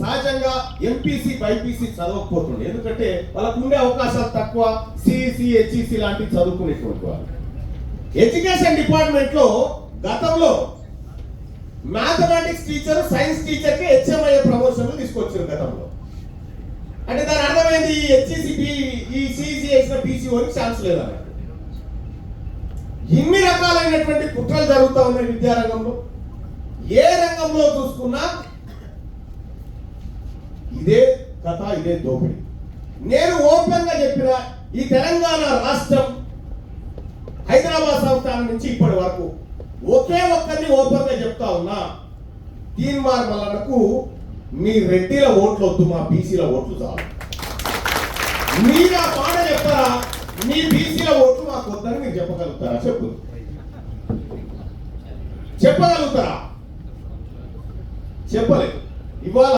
సహజంగా MPC BiPC చదవకపోతుండే. ఎందుకంటే వాళ్ళకు ఉండే అవకాశాలు తక్కువ సిఈసి హెచ్ఈసి e, లాంటివి చదువుకునేటువంటి వాళ్ళు. ఎడ్యుకేషన్ డిపార్ట్మెంట్లో గతంలో మ్యాథమెటిక్స్ టీచర్ సైన్స్ టీచర్కి హెచ్ఎంఐ ప్రమోషన్లు తీసుకొచ్చారు గతంలో. అంటే దాని అర్థమైంది ఈ హెచ్ఈసి ఈ సిఈసి వేసిన పీసీఓకి ఛాన్స్ లేదన్నట్టు ఇన్ని రకాలైనటువంటి కుట్రలు జరుగుతూ ఉన్నాయి విద్యారంగంలో. ఏ రంగంలో చూసుకున్నా ఇదే కథ ఇదే దోపిడి. నేను ఓపెన్గా చెప్పిన ఈ తెలంగాణ రాష్ట్రం హైదరాబాద్ సంస్థానం నుంచి ఇప్పటి వరకు ఒకే ఒక్కరిని ఓపెన్గా చెప్తా ఉన్నా తీన్మార్ మల్లన్నకు మీ రెడ్డిల ఓట్లు వద్దు మా బీసీల ఓట్లు చాలు. మీరు ఆ పాట చెప్పారా? మీ బీసీల ఓట్లు మాకు వద్దని మీరు చెప్పగలుగుతారా? చెప్పు. చెప్పగలుగుతారా? చెప్పలేదు. ఇవాళ